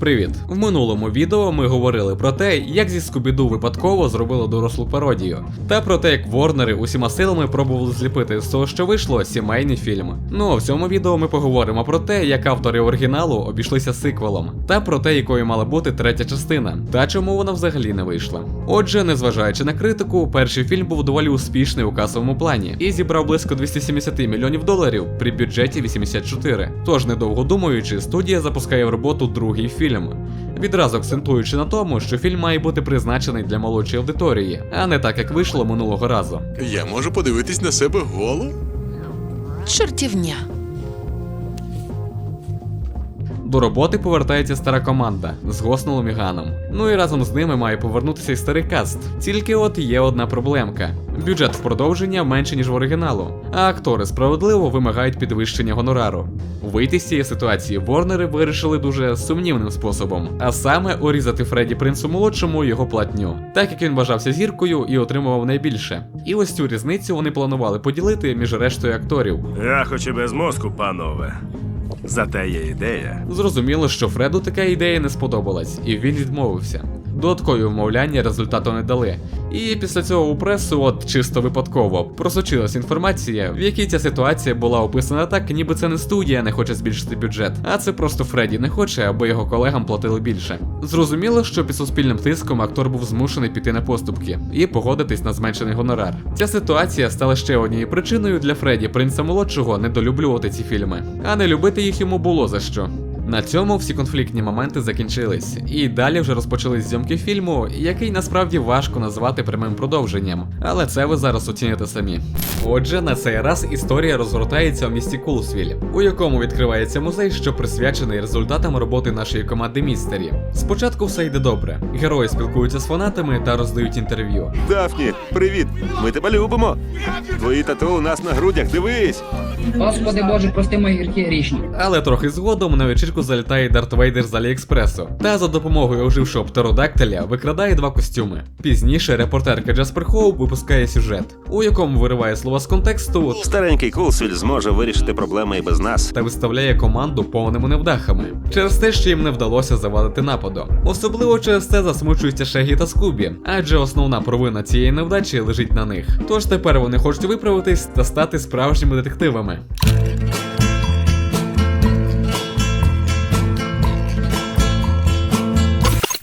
Привіт! В минулому відео ми говорили про те, як зі Скубіду випадково зробили дорослу пародію, та про те, як Ворнери усіма силами пробували зліпити з того, що вийшло, сімейний фільм. Ну а в цьому відео ми поговоримо про те, як автори оригіналу обійшлися сиквелом, та про те, якою мала бути третя частина, та чому вона взагалі не вийшла. Отже, незважаючи на критику, перший фільм був доволі успішний у касовому плані і зібрав близько 270 мільйонів доларів при бюджеті 84. Тож, недовго думаючи, студія запускає в роботу другий фільм. Відразу акцентуючи на тому, що фільм має бути призначений для молодшої аудиторії, а не так, як вийшло минулого разу. Я можу подивитись на себе голо? Чортівня. До роботи повертається стара команда з Госнелом і Ганом. Ну і разом з ними має повернутися й старий каст. Тільки от є одна проблемка: бюджет в продовження менше ніж в оригіналу, а актори справедливо вимагають підвищення гонорару. Вийти з цієї ситуації Ворнери вирішили дуже сумнівним способом, а саме урізати Фредді Принцу молодшому його платню, так як він вважався зіркою і отримував найбільше. І ось цю різницю вони планували поділити між рештою акторів. Я хоч і без мозку, панове. Зате є ідея. Зрозуміло, що Фреду така ідея не сподобалась, і він відмовився. Додаткові вмовляння результату не дали. І після цього у пресу, от чисто випадково, просочилась інформація, в якій ця ситуація була описана так, ніби це не студія не хоче збільшити бюджет, а це просто Фредді не хоче, аби його колегам платили більше. Зрозуміло, що під суспільним тиском актор був змушений піти на поступки і погодитись на зменшений гонорар. Ця ситуація стала ще однією причиною для Фредді, принца молодшого, недолюблювати ці фільми, а не любити їх йому було за що. На цьому всі конфліктні моменти закінчились, і далі вже розпочались зйомки фільму, який насправді важко назвати прямим продовженням, але це ви зараз оціните самі. Отже, на цей раз історія розгортається у місті Кулсвіль, у якому відкривається музей, що присвячений результатам роботи нашої команди Містері. Спочатку все йде добре. Герої спілкуються з фанатами та роздають інтерв'ю. Дафні, привіт! Ми тебе любимо. Твої тату у нас на грудях, дивись. Господи Боже, прости мої гіркі річні. Але трохи згодом на вечірку залітає Дарт Вейдер з Аліекспресу та за допомогою ожившого птеродактиля викрадає два костюми. Пізніше репортерка Джаспер Хоуп випускає сюжет, у якому вириває слова з контексту Старенький Кулсвіль зможе вирішити проблеми і без нас. та виставляє команду повними невдахами через те, що їм не вдалося завадити нападу. Особливо через це засмучуються Шегі та Скубі, адже основна провина цієї невдачі лежить на них. Тож тепер вони хочуть виправитись та стати справжніми детективами.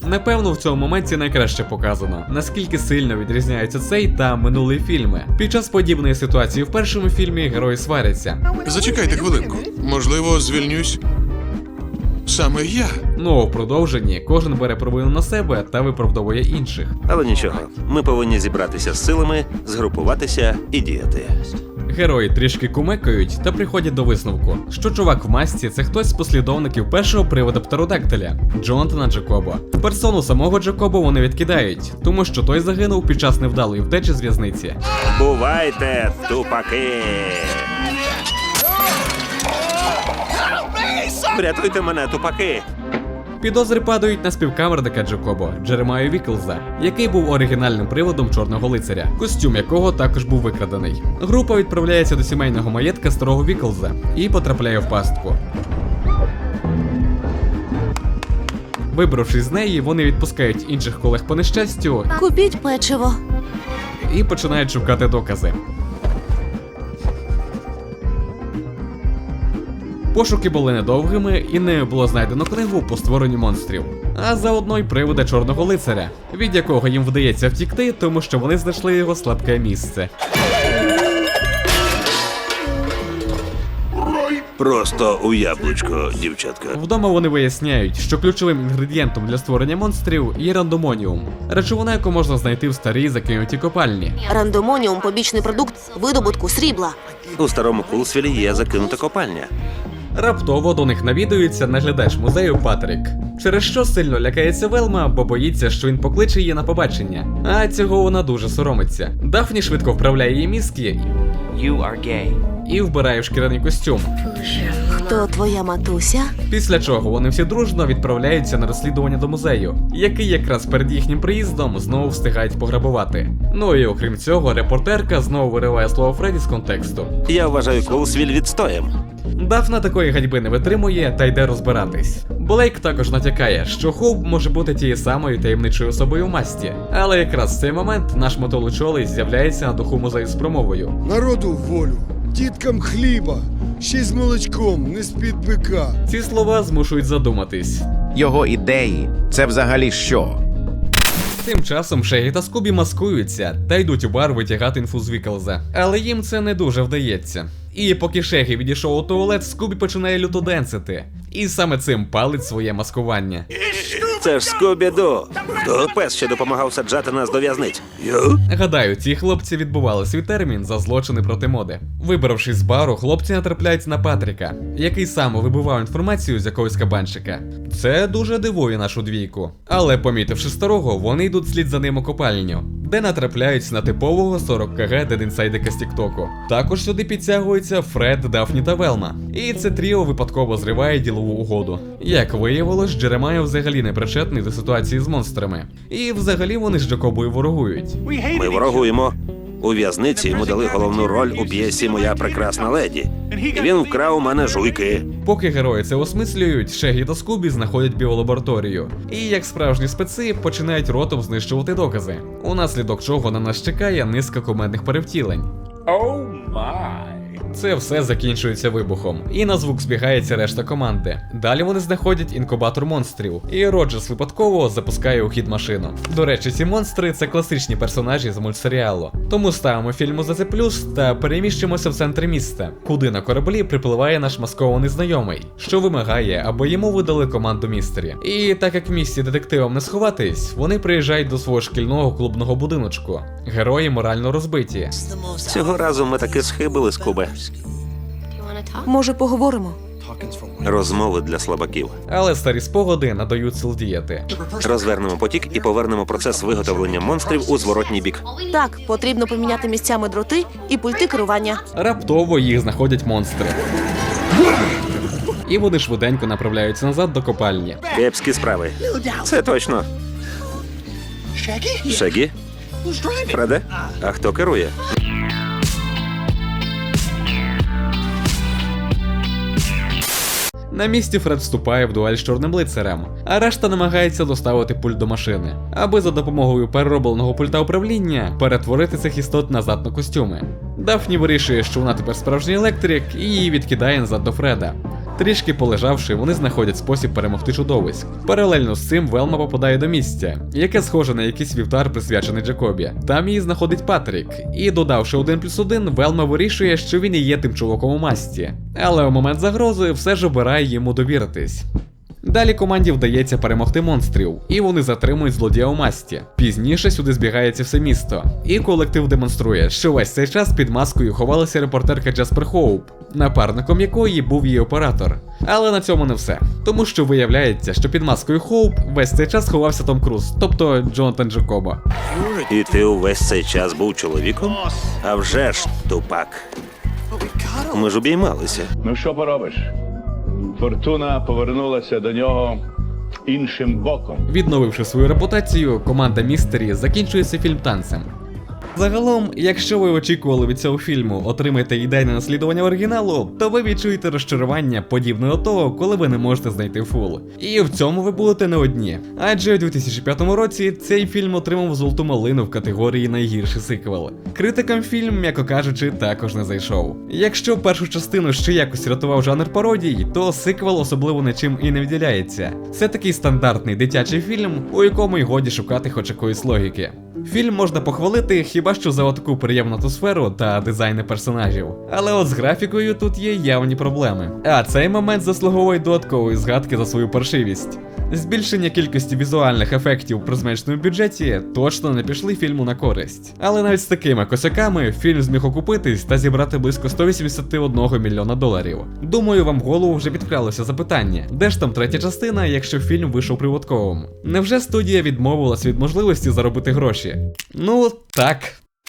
Напевно, в цьому моменті найкраще показано, наскільки сильно відрізняються цей та минулий фільми. Під час подібної ситуації в першому фільмі герої сваряться. Зачекайте хвилинку. Можливо, звільнюсь. Саме я. Ну в продовженні кожен бере провину на себе та виправдовує інших. Але нічого, ми повинні зібратися з силами, згрупуватися і діяти. Герої трішки кумекають та приходять до висновку, що чувак в масці це хтось з послідовників першого привода птеродактиля Джонатана Джакоба. Персону самого Джакоба вони відкидають, тому що той загинув під час невдалої втечі з в'язниці. Бувайте, тупаки! Врятуйте мене, тупаки! Підозри падають на співкамерника Джакобо Джеремаю Віклза, який був оригінальним приводом чорного лицаря, костюм якого також був викрадений. Група відправляється до сімейного маєтка старого Віклза і потрапляє в пастку. Вибравшись з неї, вони відпускають інших колег по нещастю Купіть печиво. і починають шукати докази. Пошуки були недовгими і не було знайдено книгу по створенню монстрів, а заодно й привода чорного лицаря, від якого їм вдається втікти, тому що вони знайшли його слабке місце. Просто у яблучко, дівчатка. Вдома вони виясняють, що ключовим інгредієнтом для створення монстрів є рандомоніум, речовина, яку можна знайти в старій закинутій копальні. Рандомоніум побічний продукт видобутку срібла. У старому Кулсвілі є закинута копальня. Раптово до них навідується наглядач музею Патрік, через що сильно лякається Велма, бо боїться, що він покличе її на побачення. А цього вона дуже соромиться. Дафні швидко вправляє її мізки You are gay. І вбирає в шкіряний костюм. То твоя матуся? Після чого вони всі дружно відправляються на розслідування до музею, який якраз перед їхнім приїздом знову встигають пограбувати. Ну і окрім цього, репортерка знову вириває слово Фредді з контексту. Я вважаю Коулсвіль відстоєм. Дафна такої ганьби не витримує та йде розбиратись. Блейк також натякає, що Хоуп може бути тією самою таємничою особою в масті. Але якраз в цей момент наш мотолучолий з'являється на духу музею з промовою. Народу волю, діткам хліба, ще й з молочком, не з-під бика. Ці слова змушують задуматись. Його ідеї це взагалі що? Тим часом Шегі та Скубі маскуються та йдуть у бар витягати інфу з Віклза. Але їм це не дуже вдається. І поки Шегі відійшов у туалет, Скубі починає люто денсити. І саме цим палить своє маскування. Це ж Скубіду. Хто пес ще допомагав саджати нас до в'язниць? Гадаю, ці хлопці відбували свій термін за злочини проти моди. Вибравшись з бару, хлопці натрапляють на Патріка, який сам вибивав інформацію з якогось кабанчика. Це дуже дивує нашу двійку. Але помітивши старого, вони йдуть слід за ним у копальню, де натрапляють на типового 40 кг дедінсайдика з Тіктоку. Також сюди підтягуються Фред, Дафні та Велма. І це тріо випадково зриває ділову угоду. Як виявилось, Джеремайо взагалі не причетний до ситуації з монстрами. І взагалі вони з Джакобою ворогують. Ми ворогуємо. У в'язниці йому дали головну роль у п'єсі Моя прекрасна леді. І він вкрав у мене жуйки. Поки герої це осмислюють, Шегі та Скубі знаходять біолабораторію. І як справжні специ починають ротом знищувати докази, унаслідок чого на нас чекає низка комедних перевтілень. Це все закінчується вибухом, і на звук збігається решта команди. Далі вони знаходять інкубатор монстрів, і Роджерс випадково запускає у хід машину. До речі, ці монстри це класичні персонажі з мультсеріалу. Тому ставимо фільму за це плюс та переміщимося в центр міста, куди на кораблі припливає наш маскований знайомий, що вимагає, аби йому видали команду містері. І так як в місті детективам не сховатись, вони приїжджають до свого шкільного клубного будиночку. Герої морально розбиті. Цього разу ми таки схибили з Куби. Може, поговоримо? Розмови для слабаків. Але старі спогади надають сил діяти. Розвернемо потік і повернемо процес виготовлення монстрів у зворотній бік. Так, потрібно поміняти місцями дроти і пульти керування. Раптово їх знаходять монстри. І вони швиденько направляються назад до копальні. Кепські справи. Це точно. Шегі? Фреде? А хто керує? На місці Фред вступає в дуель з чорним лицарем, а решта намагається доставити пульт до машини, аби за допомогою переробленого пульта управління перетворити цих істот назад на костюми. Дафні вирішує, що вона тепер справжній електрик, і її відкидає назад до Фреда. Трішки полежавши, вони знаходять спосіб перемогти чудовиськ. Паралельно з цим Велма попадає до місця, яке схоже на якийсь вівтар, присвячений Джакобі. Там її знаходить Патрік, і додавши один плюс один, Велма вирішує, що він і є тим чуваком у масті. Але у момент загрози все ж обирає йому довіритись. Далі команді вдається перемогти монстрів, і вони затримують злодія у масті. Пізніше сюди збігається все місто, і колектив демонструє, що весь цей час під маскою ховалася репортерка Джаспер Хоуп, напарником якої був її оператор. Але на цьому не все. Тому що виявляється, що під маскою Хоуп весь цей час ховався Том Круз, тобто Джонатан Джакоба. І ти увесь цей час був чоловіком? А вже ж, тупак. Ми ж обіймалися. Ну що поробиш? Фортуна повернулася до нього іншим боком. Відновивши свою репутацію, команда Містері закінчується фільм танцем. Загалом, якщо ви очікували від цього фільму отримати ідейне наслідування оригіналу, то ви відчуєте розчарування подібне до того, коли ви не можете знайти фул. І в цьому ви будете не одні. Адже у 2005 році цей фільм отримав золоту малину в категорії найгірший сиквел. Критикам фільм, м'яко кажучи, також не зайшов. Якщо першу частину ще якось рятував жанр пародій, то сиквел особливо нічим і не виділяється. Це такий стандартний дитячий фільм, у якому й годі шукати хоч якоїсь логіки. Фільм можна похвалити хіба що за таку приємну атмосферу та дизайни персонажів. Але от з графікою тут є явні проблеми. А цей момент заслуговує додаткової згадки за свою паршивість. Збільшення кількості візуальних ефектів при зменшеному бюджеті точно не пішли фільму на користь. Але навіть з такими косяками фільм зміг окупитись та зібрати близько 181 мільйона доларів. Думаю, вам в голову вже підкралося запитання, де ж там третя частина, якщо фільм вийшов прибутковим? Невже студія відмовилась від можливості заробити гроші? Ну так.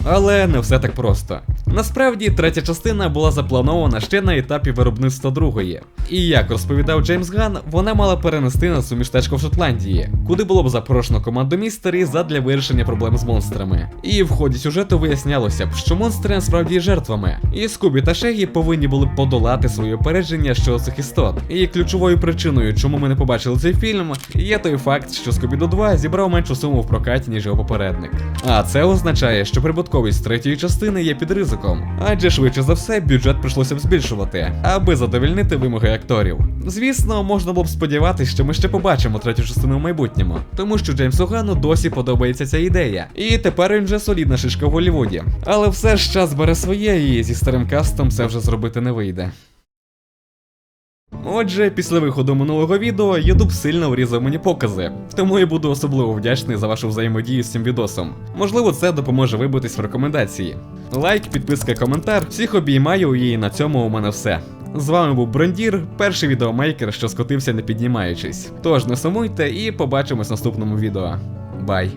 Але не все так просто. Насправді, третя частина була запланована ще на етапі виробництва другої. І як розповідав Джеймс Ган, вона мала перенести нас у містечко в Шотландії, куди було б запрошено команду містері задля вирішення проблем з монстрами. І в ході сюжету вияснялося б, що монстри насправді є жертвами, і Скубі та Шегі повинні були б подолати своє опередження щодо цих істот. І ключовою причиною, чому ми не побачили цей фільм, є той факт, що Скубі-Ду 2 зібрав меншу суму в прокаті, ніж його попередник. А це означає, що прибутковість третьої частини є під ризиком, адже швидше за все бюджет прийшлося б збільшувати, аби задовільнити вимоги акторів. Звісно, можна було б сподіватися, що ми ще побачимо третю частину в майбутньому, тому що Джеймсу Гану досі подобається ця ідея, і тепер він вже солідна шишка в Голлівуді. Але все ж час бере своє, і зі старим кастом це вже зробити не вийде. Отже, після виходу минулого відео YouTube сильно врізав мені покази, тому я буду особливо вдячний за вашу взаємодію з цим відосом. Можливо, це допоможе вибитись в рекомендації. Лайк, підписка, коментар. Всіх обіймаю і на цьому у мене все. З вами був Брондір, перший відеомейкер, що скотився не піднімаючись. Тож не сумуйте і побачимось в наступному відео. Бай!